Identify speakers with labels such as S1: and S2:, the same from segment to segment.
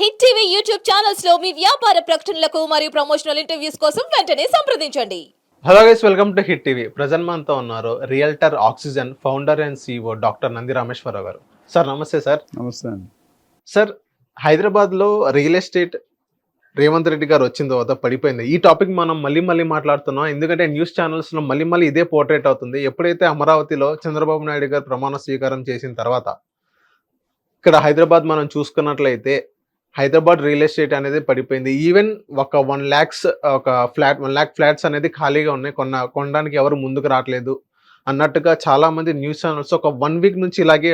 S1: Hit TV YouTube ఛానల్స్లో మీ వ్యాపార ప్రకటనలకు మరియు ప్రమోషనల్ ఇంటర్వ్యూస్ కోసం వెంటనే సంప్రదించండి.
S2: Hello guys welcome to hit TV present మనతో ఉన్నారు realtor oxygen founder and CEO doctor Nandi Rameshwararao గారు. సార్ నమస్తే సార్
S3: నమస్తే అండి.
S2: సార్ హైదరాబాద్లో రియల్ ఎస్టేట్ రేవంత్ రెడ్డి గారు వచ్చిన తర్వాత పడిపోయింది. ఈ టాపిక్ మనం మళ్ళీ మళ్ళీ మాట్లాడుతున్నాం. ఎందుకంటే న్యూస్ ఛానల్స్లో మళ్ళీ మళ్ళీ ఇదే పోర్ట్రేట్ అవుతుంది. ఎప్పుడైతే అమరావతిలో చంద్రబాబు నాయుడు గారు ప్రమాణ స్వీకారం చేసిన తర్వాత ఇక్కడ హైదరాబాద్ మనం చూసుకున్నట్లయితే హైదరాబాద్ రియల్ ఎస్టేట్ అనేది పడిపోయింది. ఈవెన్ ఒక వన్ ల్యాక్స్ ఒక ఫ్లాట్ వన్ ల్యాక్ ఫ్లాట్స్ అనేది ఖాళీగా ఉన్నాయి. కొన్న కొనడానికి ఎవరు ముందుకు రావట్లేదు. అన్నట్టుగా చాలా మంది న్యూస్ ఛానల్స్ ఒక వన్ వీక్ నుంచి ఇలాగే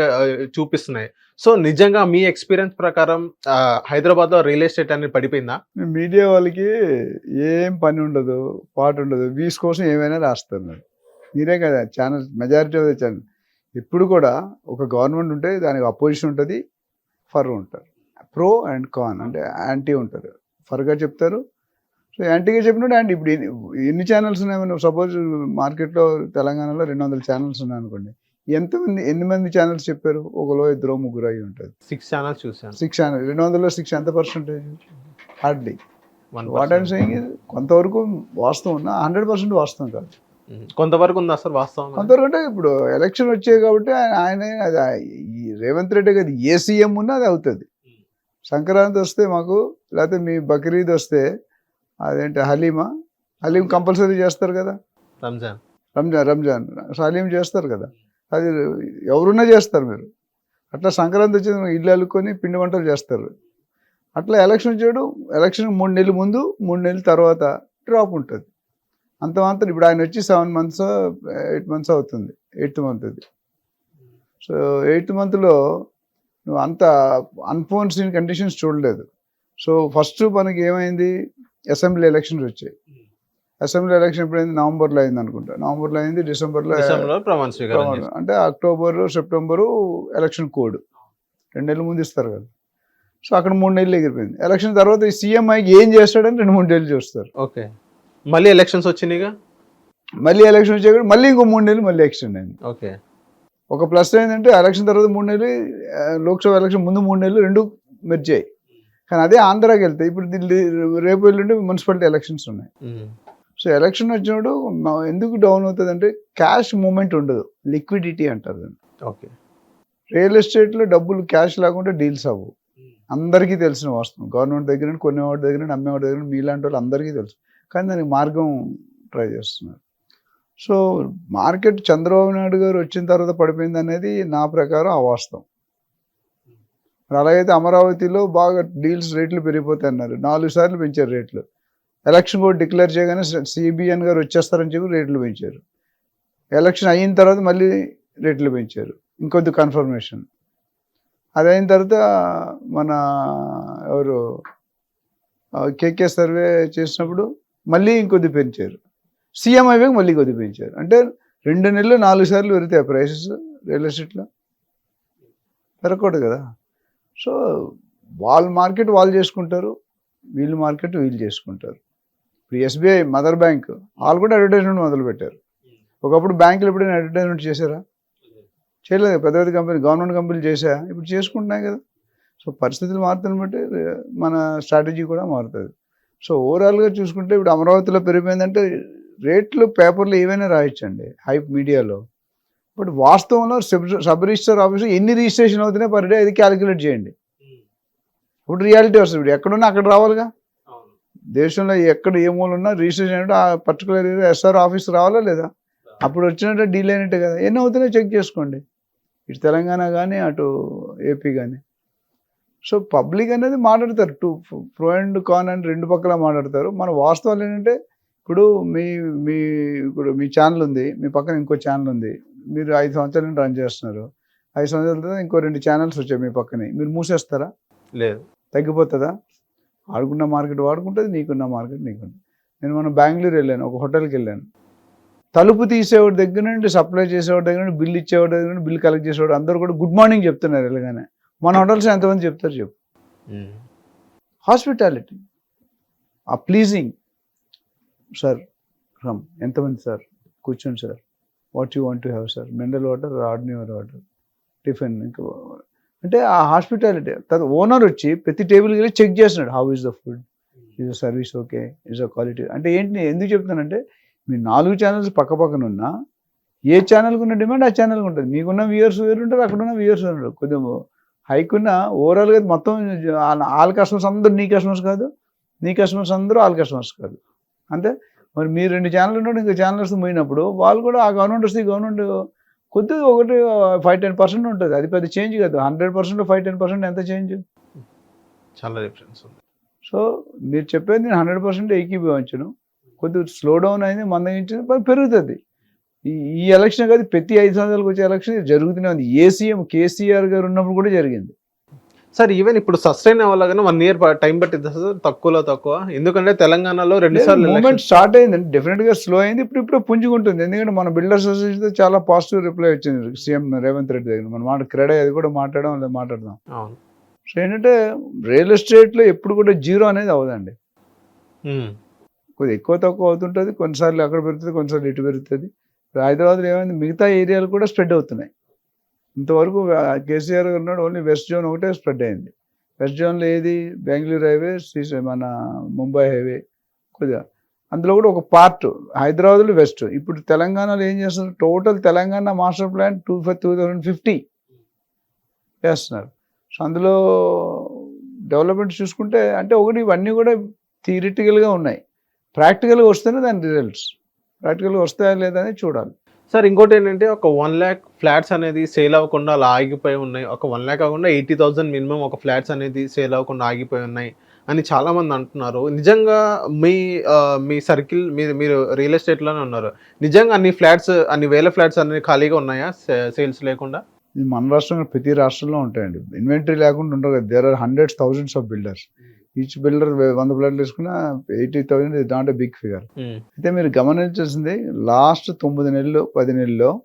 S2: చూపిస్తున్నాయి. సో నిజంగా మీ ఎక్స్పీరియన్స్ ప్రకారం హైదరాబాద్లో రియల్ ఎస్టేట్ అనేది పడిపోయిందా?
S3: మీడియా వాళ్ళకి ఏం పని ఉండదు పాట ఉండదు. వీస్ కోసం ఏమైనా రాస్తున్నారు. మీరే కదా channel majority of the channel. ఇప్పుడు కూడా ఒక గవర్నమెంట్ ఉంటే దానికి అపోజిషన్ ఉంటుంది ఫర్ ఉంటారు. ప్రో అండ్ కాన్ అంటే యాంటీ ఉంటారు. ఫర్గా చెప్తారు. సో యాంటీగా చెప్పినట్టు యాంటీ ఇప్పుడు ఎన్ని- ఛానల్స్ ఉన్నాయి? సపోజ్ మార్కెట్లో తెలంగాణలో రెండు వందల ఛానల్స్ ఉన్నాయి అనుకోండి. ఎంతమంది ఎన్ని మంది ఛానల్స్ చెప్పారు? ఒకలో ఇద్దరు ముగ్గురు అయి ఉంటుంది
S2: సిక్స్ ఛానల్స్ చూసాను
S3: సిక్స్ ఛానల్ రెండు వందల సిక్స్ ఎంత percentage hardly what I'm. Saying కొంతవరకు వాస్తవం ఉన్నా హండ్రెడ్ పర్సెంట్ వాస్తవం కాదు.
S2: కొంతవరకు ఉందా సార్ వాస్తవం?
S3: కొంతవరకు అంటే ఇప్పుడు ఎలక్షన్ వచ్చాయి కాబట్టి ఆయన ఆయన అది రేవంత్ రెడ్డి గారు ఏ సీఎం ఉన్నా అది అవుతుంది. సంక్రాంతి వస్తే మాకు లేకపోతే మీ బక్రీద్ వస్తే అదేంటి హలీమా? హలీం కంపల్సరీ చేస్తారు కదా?
S2: రంజాన్.
S3: రంజాన్ రంజాన్. హలీం చేస్తారు కదా? అది ఎవరున్నా చేస్తారు మీరు. అట్లా సంక్రాంతి వచ్చింది ఇల్లు అల్లుకొని పిండి వంటలు చేస్తారు. అట్లా ఎలక్షన్ వచ్చాడు ఎలక్షన్ మూడు నెలల ముందు మూడు నెలల తర్వాత డ్రాప్ ఉంటుంది. అంత మాత్రం ఇప్పుడు ఆయన వచ్చి సెవెన్ మంత్స్ ఎయిట్ మంత్స్ అవుతుంది ఎయిత్ మంత్ ఇది సో ఎయిత్ మంత్లో నువ్వు అంత అన్ఫోర్స్డ్ కండిషన్స్ చూడలేదు. సో ఫస్ట్ మనకి ఏమైంది? అసెంబ్లీ ఎలక్షన్స్ వచ్చాయి. అసెంబ్లీ ఎలక్షన్ ఎప్పుడైంది? నవంబర్లో అయింది అనుకుంటా. నవంబర్లో అయింది డిసెంబర్లో. అంటే అక్టోబర్ సెప్టెంబరు ఎలక్షన్ కోడ్ రెండు నెలల ముందు ఇస్తారు కదా. సో అక్కడ మూడు నెలలు ఎగిరిపోయింది. ఎలక్షన్ తర్వాత ఈ సీఎంఐకి ఏం చేస్తాడని రెండు మూడు నెలలు చూస్తారు.
S2: ఓకే. మళ్ళీ ఎలక్షన్స్ వచ్చినాయిగా?
S3: మళ్ళీ ఎలక్షన్ వచ్చాక మళ్ళీ ఇంకో మూడు నెలలు మళ్ళీ ఎక్స్టెండ్ అయింది.
S2: ఓకే.
S3: ఒక ప్లస్ ఏంటంటే ఎలక్షన్ తర్వాత మూడు నెలలు లోక్సభ ఎలక్షన్ ముందు మూడు నెలలు రెండు మెర్జాయి. కానీ అదే ఆంధ్రాకి వెళ్తే ఇప్పుడు ఢిల్లీ రేపు ఎల్లుండి మున్సిపాలిటీ ఎలక్షన్స్ ఉన్నాయి. సో ఎలక్షన్ వచ్చినప్పుడు ఎందుకు డౌన్ అవుతుంది అంటే క్యాష్ మూమెంట్ ఉండదు. లిక్విడిటీ అంటారు దాన్ని.
S2: ఓకే.
S3: రియల్ ఎస్టేట్లో డబ్బులు క్యాష్ లేకుండా డీల్స్ అవ్వు. అందరికీ తెలిసిన వాస్తవం. గవర్నమెంట్ దగ్గర నుండి కొనేవాడి దగ్గర అమ్మేవాడి దగ్గర మీలాంటి వాళ్ళు అందరికీ తెలుసు. కానీ దానికి మార్గం ట్రై చేస్తున్నారు. సో మార్కెట్ చంద్రబాబు నాయుడు గారు వచ్చిన తర్వాత పడిపోయింది అనేది నా ప్రకారం అవాస్తవం. అలాగైతే అమరావతిలో బాగా డీల్స్ రేట్లు పెరిగిపోతాయి అన్నారు. నాలుగు సార్లు పెంచారు రేట్లు. ఎలక్షన్ కూడా డిక్లేర్ చేయగానే సిబిఎన్ గారు వచ్చేస్తారని చెప్పి రేట్లు పెంచారు. ఎలక్షన్ అయిన తర్వాత మళ్ళీ రేట్లు పెంచారు. ఇంకొద్ది కన్ఫర్మేషన్. అది అయిన తర్వాత మన ఎవరు కేకే సర్వే చేసినప్పుడు మళ్ళీ ఇంకొద్ది పెంచారు. సీఎం అయిపోయాక మళ్ళీ కొద్ది పెంచారు అంటే రెండు నెలలు నాలుగు సార్లు పెరుగుతాయి ప్రైసెస్ రియల్ ఎస్టేట్లో పెరగకూడదు కదా. సో వాళ్ళ మార్కెట్ వాళ్ళు చేసుకుంటారు వీళ్ళు మార్కెట్ వీళ్ళు చేసుకుంటారు. ఇప్పుడు ఎస్బీఐ మదర్ బ్యాంక్ వాళ్ళు కూడా అడ్వర్టైజ్మెంట్ మొదలుపెట్టారు. ఒకప్పుడు బ్యాంకులు ఎప్పుడైనా అడ్వర్టైజ్మెంట్ చేశారా? చేయలేదు. పెద్ద పెద్ద కంపెనీ గవర్నమెంట్ కంపెనీలు చేసా ఇప్పుడు చేసుకుంటున్నాయి కదా. సో పరిస్థితులు మారుతున్న బట్టి మన స్ట్రాటజీ కూడా మారుతుంది. సో ఓవరాల్గా చూసుకుంటే ఇప్పుడు అమరావతిలో పెరిగిపోయిందంటే రేట్లు పేపర్లు ఏవైనా రాయొచ్చండి హైప్ మీడియాలో. బట్ వాస్తవంలో సబ్ సబ్ రిజిస్టర్ ఆఫీసు ఎన్ని రిజిస్ట్రేషన్ అవుతున్నాయి పర్ డే అది క్యాలిక్యులేట్ చేయండి. ఇప్పుడు రియాలిటీ వస్తుంది ఇప్పుడు ఎక్కడున్నా అక్కడ రావాలిగా. దేశంలో ఎక్కడ ఏ మూల ఉన్నా రిజిస్ట్రేషన్ అంటే ఆ పర్టికులర్ ఎస్ఆర్ ఆఫీస్ రావాలా లేదా? అప్పుడు వచ్చినట్టే డీల్ అయినట్టే కదా. ఎన్ని అవుతున్నాయో చెక్ చేసుకోండి. ఇటు తెలంగాణ కానీ అటు ఏపీ కానీ సో పబ్లిక్ అనేది మాట్లాడతారు. టూ ప్రో అండ్ కాన్ అని రెండు పక్కల మాట్లాడతారు. మన వాస్తవాలు ఏంటంటే ఇప్పుడు మీ మీ ఇప్పుడు మీ ఛానల్ ఉంది మీ పక్కన ఇంకో ఛానల్ ఉంది. మీరు ఐదు సంవత్సరాల నుండి రన్ చేస్తున్నారు. ఐదు సంవత్సరాల తర్వాత ఇంకో రెండు ఛానల్స్ వచ్చాయి మీ పక్కనే. మీరు మూసేస్తారా?
S2: లేదు.
S3: తగ్గిపోతుందా? ఆడుకున్న మార్కెట్ వాడుకుంటుంది నీకున్న మార్కెట్ నీకుంటుంది. నేను మన బెంగళూరు వెళ్ళాను ఒక హోటల్కి వెళ్ళాను. తలుపు తీసేవాడి దగ్గర నుండి సప్లై చేసేవాడి దగ్గర నుండి బిల్ ఇచ్చేవాడి దగ్గర నుండి బిల్ కలెక్ట్ చేసేవాడు అందరూ కూడా గుడ్ మార్నింగ్ చెప్తున్నారు వెళ్ళగానే మన హోటల్స్ ఎంతమంది చెప్తారు చెప్పు. హాస్పిటాలిటీ ఆ ప్లీజింగ్ సార్ రమ్ ఎంతమంది సార్ కూర్చోండి sir what you want to have sir mineral water ordinary water tiffin ఇంకా అంటే ఆ హాస్పిటాలిటీ తర్వాత ఓనర్ వచ్చి ప్రతి టేబుల్కి వెళ్ళి చెక్ చేస్తున్నాడు. How is the food is a service okay is a quality అంటే ఏంటి నేను ఎందుకు చెప్తానంటే మీ నాలుగు ఛానల్స్ పక్క పక్కన ఉన్నా ఏ ఛానల్కి ఉన్న డిమాండ్ ఆ ఛానల్కి ఉంటుంది. మీకున్న వ్యూయర్స్ వేరు ఉంటారు అక్కడ ఉన్న వ్యూయర్స్ ఉంటారు. కొంచెం హైక్ ఉన్న ఓవరాల్గా మొత్తం ఆల్ కస్టమర్స్ అందరూ నీ కస్టమర్స్ కాదు. నీ కస్టమర్స్ అందరూ ఆల్ కస్టమర్స్ కాదు. అంతే? మరి మీరు రెండు ఛానల్ ఉన్నాడు ఇంకా ఛానల్స్ పోయినప్పుడు వాళ్ళు కూడా ఆ గవర్నమెంట్ వస్తే గవర్నమెంట్ కొద్దిగా ఒకటి ఫైవ్ టెన్ పర్సెంట్ ఉంటుంది. అది పెద్ద చేంజ్ కాదు. Hundred percent five ten percent ఎంత చేంజ్
S2: చాలా డిఫరెన్స్ ఉంది.
S3: సో మీరు చెప్పేది నేను హండ్రెడ్ పర్సెంట్ ఏకీభవించను కొద్దిగా స్లో డౌన్ అయింది మందగించింది పెరుగుతుంది. ఈ ఈ ఎలక్షన్ కాదు ప్రతి ఐదు సంవత్సరాలకు వచ్చే ఎలక్షన్ జరుగుతూనే ఉంది. ఏ సీఎం కేసీఆర్ గారు ఉన్నప్పుడు కూడా జరిగింది.
S2: సార్ ఈవెన్ ఇప్పుడు సస్టైన్ అవ్వాలగానే వన్ ఇయర్ టైం పట్టింది సార్? తక్కువలో తక్కువ. ఎందుకంటే తెలంగాణలో రెండు సార్లు
S3: మూమెంట్ స్టార్ట్ అయింది. డెఫినెట్గా స్లో అయింది. ఇప్పుడు ఇప్పుడు పుంజుకుంటుంది. ఎందుకంటే మన బిల్డర్స్ అసోసియేషన్ చాలా పాజిటివ్ రిప్లై వచ్చింది. సీఎం రేవంత్ రెడ్డి దగ్గర. మన మాట క్రెడే అది కూడా మాట్లాడడం లేదా మాట్లాడదాం.
S2: అవును.
S3: సో ఏంటంటే రియల్ ఎస్టేట్లో ఎప్పుడు కూడా జీరో అనేది అవ్వదండి.
S2: ఉమ్.
S3: కొద్దిగా ఎక్కువ తక్కువ అవుతుంటుంది. కొన్నిసార్లు అక్కడ పెరుగుతుంది కొన్నిసార్లు ఇటు పెరుగుతుంది. హైదరాబాద్లో ఏమైంది? మిగతా ఏరియాలు కూడా స్ప్రెడ్ అవుతున్నాయి. ఇంతవరకు కేసీఆర్ ఉన్నాడు ఓన్లీ వెస్ట్ జోన్ ఒకటే స్ప్రెడ్ అయింది. వెస్ట్ జోన్లో ఏది? బెంగళూరు హైవే శ్రీశై మన ముంబై హైవే కొద్దిగా. అందులో కూడా ఒక పార్ట్ హైదరాబాద్లో వెస్ట్. ఇప్పుడు తెలంగాణలో ఏం చేస్తున్నారు? Total Telangana master plan two five two thousand fifty చేస్తున్నారు. సో అందులో డెవలప్మెంట్ చూసుకుంటే అంటే ఒకటి ఇవన్నీ కూడా థియరిటికల్గా ఉన్నాయి. ప్రాక్టికల్గా వస్తేనే దాని రిజల్ట్స్. ప్రాక్టికల్గా వస్తాయా లేదా అనేది చూడాలి.
S2: సార్ ఇంకోటి ఏంటంటే ఒక వన్ ల్యాక్ ఫ్లాట్స్ అనేది సేల్ అవ్వకుండా అలా ఆగిపోయి ఉన్నాయి. ఒక వన్ ల్యాక్ కాకుండా ఎయిటీ థౌసండ్ మినిమం ఒక ఫ్లాట్స్ అనేది సేల్ అవ్వకుండా ఆగిపోయి ఉన్నాయి అని చాలా మంది అంటున్నారు. నిజంగా మీ మీ సర్కిల్ మీరు మీరు రియల్ ఎస్టేట్లోనే ఉన్నారు. నిజంగా అన్ని ఫ్లాట్స్ అన్ని వేల ఫ్లాట్స్ అన్ని ఖాళీగా ఉన్నాయా? సేల్స్ లేకుండా?
S3: ఇది మన రాష్ట్రంలో ప్రతి రాష్ట్రంలో ఉంటాయండి. ఇన్వెంటరీ లేకుండా ఉండవు కదా. There are hundreds thousands of builders each builder వంద ప్లాట్లు వేసుకున్న eighty thousand is not a big figure. అయితే మీరు గమనించాల్సింది లాస్ట్ తొమ్మిది నెలలు పది నెలల్లో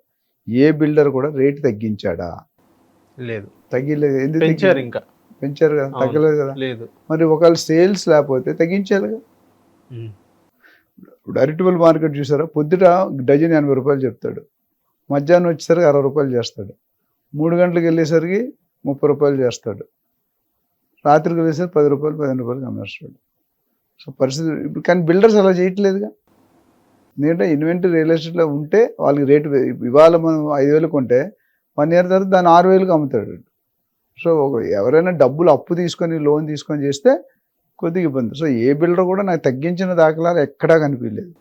S3: ఏ బిల్డర్ కూడా రేటు తగ్గించాడా?
S2: లేదు.
S3: తగ్గిలేదు. ఎందుకు
S2: పెంచారు ఇంకా.
S3: పెంచారు కదా. తగ్గలేదు కదా.
S2: లేదు.
S3: మరి ఒకవేళ సేల్స్ లేకపోతే తగ్గించాలి కదా. ఇప్పుడు అరిటిబుల్ మార్కెట్ చూసారా? పొద్దుట డజన్ ఎనభై రూపాయలు చెప్తాడు. మధ్యాహ్నం వచ్చేసరికి అరవై రూపాయలు చేస్తాడు. మూడు గంటలకు వెళ్ళేసరికి ముప్పై రూపాయలు చేస్తాడు. రాత్రికి వెళ్ళేసరికి పది రూపాయలు పదిహేను రూపాయలు అమ్మేస్తాడు. సో పరిస్థితి ఇప్పుడు కానీ బిల్డర్స్ అలా చేయట్లేదుగా. ఎందుకంటే ఇన్వెంటరీ రియల్ ఎస్టేట్లో ఉంటే వాళ్ళకి రేటు ఇవాళ మనం ఐదు వేలు కొంటే వన్ ఇయర్ తర్వాత దాన్ని ఆరు వేలకు అమ్ముతాడు. సో ఒక- ఎవరైనా డబ్బులు అప్పు తీసుకొని లోన్ తీసుకొని చేస్తే కొద్దిగా ఇబ్బంది. సో ఏ బిల్డర్ కూడా నాకు తగ్గించిన దాఖలాలు ఎక్కడా కనిపించలేదు.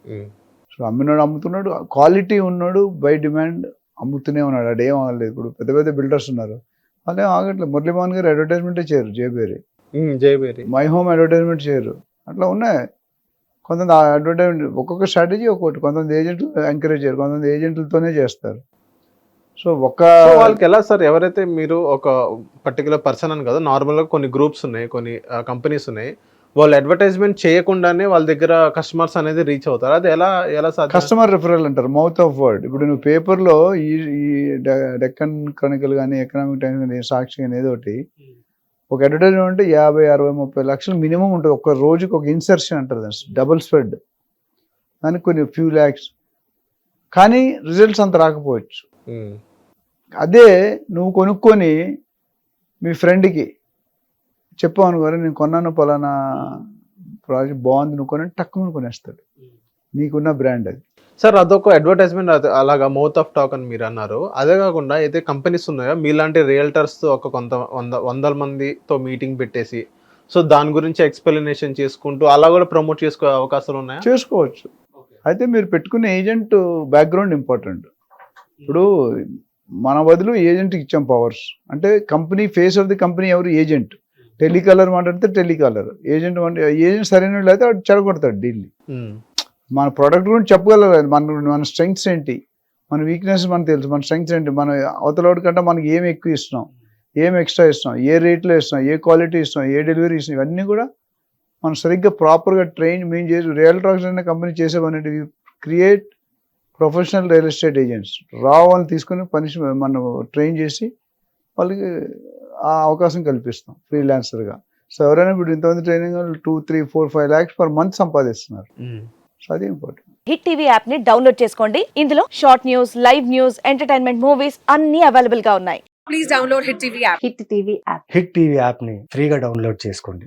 S3: సో అమ్మినాడు అమ్ముతున్నాడు క్వాలిటీ ఉన్నాడు బై డిమాండ్ అమ్ముతూనే ఉన్నాడు. అడేం ఆగలేదు ఇప్పుడు పెద్ద పెద్ద బిల్డర్స్ ఉన్నారు. వాళ్ళేం ఆగట్లేదు మురళీమోహన్ గారు అడ్వర్టైజ్మెంటే చేయరు జేబేరి
S2: ఉమ్, జయబేరి.
S3: మై హోమ్ అడ్వర్టైజ్మెంట్ చేయరు. అట్లా ఉన్నాయి. కొంతమంది అడ్వర్టైజ్మెంట్ ఒక్కొక్క స్ట్రాటజీ ఒక్కొక్కటి. కొంతమంది ఏజెంట్లు ఎంకరేజ్ చేయరు కొంతమంది ఏజెంట్లతోనే చేస్తారు. సో ఒక
S2: వాళ్ళకి ఎలా సార్? ఎవరైతే మీరు ఒక పర్టికులర్ పర్సన్ అని కదా నార్మల్గా కొన్ని గ్రూప్స్ ఉన్నాయి కొన్ని కంపెనీస్ ఉన్నాయి. వాళ్ళు అడ్వర్టైజ్మెంట్ చేయకుండానే వాళ్ళ దగ్గర కస్టమర్స్ అనేది రీచ్ అవుతారు. అది ఎలా ఎలా
S3: కస్టమర్ రిఫరల్ అంటారు మౌత్ ఆఫ్ వర్డ్ ఇప్పుడు నువ్వు పేపర్లో ఈ ఈ డెక్కన్ క్రానికల్ కానీ ఎకనామిక్ టైమ్స్ కానీ సాక్షి కానీ ఏదో ఒకటి ఒక అడ్వర్టైజ్మెంట్ అంటే యాభై అరవై ముప్పై లక్షలు మినిమం ఉంటుంది. ఒక రోజుకి ఒక ఇన్సర్షన్ అంటారు దాన్ని డబుల్ స్ప్రెడ్ దానికి కొన్ని ఫ్యూ ల్యాక్స్ కానీ రిజల్ట్స్ అంత రాకపోవచ్చు.
S2: ఉమ్,
S3: అదే నువ్వు కొనుక్కొని మీ ఫ్రెండ్కి చెప్పావు అనుకోరు నేను కొన్నాను పలానా ప్రాజెక్ట్ బాగుంది నువ్వు కొని టక్కుని కొనేస్తాడు. నీకున్న బ్రాండ్ అది.
S2: సార్ అదొక అడ్వర్టైజ్మెంట్ అది అలాగా మౌత్ ఆఫ్ టాక్ అని మీరు అన్నారు. అదే కాకుండా అయితే కంపెనీస్ ఉన్నాయో? మీలాంటి రియల్టర్స్ ఒక కొంత వంద వందల మందితో మీటింగ్ పెట్టేసి సో దాని గురించి ఎక్స్ప్లెనేషన్ చేసుకుంటూ అలా కూడా ప్రమోట్ చేసుకునే అవకాశాలు ఉన్నాయా?
S3: చేసుకోవచ్చు. అయితే మీరు పెట్టుకునే ఏజెంట్ బ్యాక్గ్రౌండ్ ఇంపార్టెంట్. ఇప్పుడు మన బదులు ఏజెంట్కి ఇచ్చాం పవర్స్. అంటే company face of the company ఎవరు? ఏజెంట్. టెలికాలర్ మాట్లాడితే టెలికాలర్. ఏజెంట్ ఏజెంట్ సరైన వాళ్ళు అయితే వాడు చెడగొడతాడు డీల్ని మన ప్రోడక్ట్ గురించి చెప్పగలరు మన మన స్ట్రెంగ్స్ ఏంటి? మన వీక్నెస్ మనకు తెలుసు మన స్ట్రెంగ్స్ ఏంటి? మన అవతలవాడి కంటే మనకి ఏం ఎక్కువ ఇస్తున్నాం ఏం ఎక్స్ట్రా ఇస్తున్నాం ఏ రేట్లో ఇస్తున్నాం ఏ క్వాలిటీ ఇస్తున్నాం ఏ డెలివరీ ఇస్తున్నాం ఇవన్నీ కూడా మనం సరిగ్గా ప్రాపర్గా ట్రైన్ మేము చేసి రియల్ ట్రాక్స్ అనే కంపెనీ చేసే పని create professional real estate agents రా వాళ్ళని తీసుకొని పనిష్ మనం ట్రైన్ చేసి వాళ్ళకి ఆ అవకాశం కల్పిస్తాం ఫ్రీలాన్సర్గా. సో ఎవరైనా ఇప్పుడు ఇంతమంది training two three four five lakhs per month సంపాదిస్తున్నారు. సో అది ఇంపార్టెంట్.
S4: హిట్ టీవీ యాప్ని డౌన్లోడ్ చేసుకోండి. ఇందులో short news live news entertainment movies అన్ని అవైలబుల్గా ఉన్నాయి. please download Hit TV app.
S5: Hit TV app.
S6: Hit TV యాప్ని ఫ్రీగా డౌన్లోడ్ చేసుకోండి.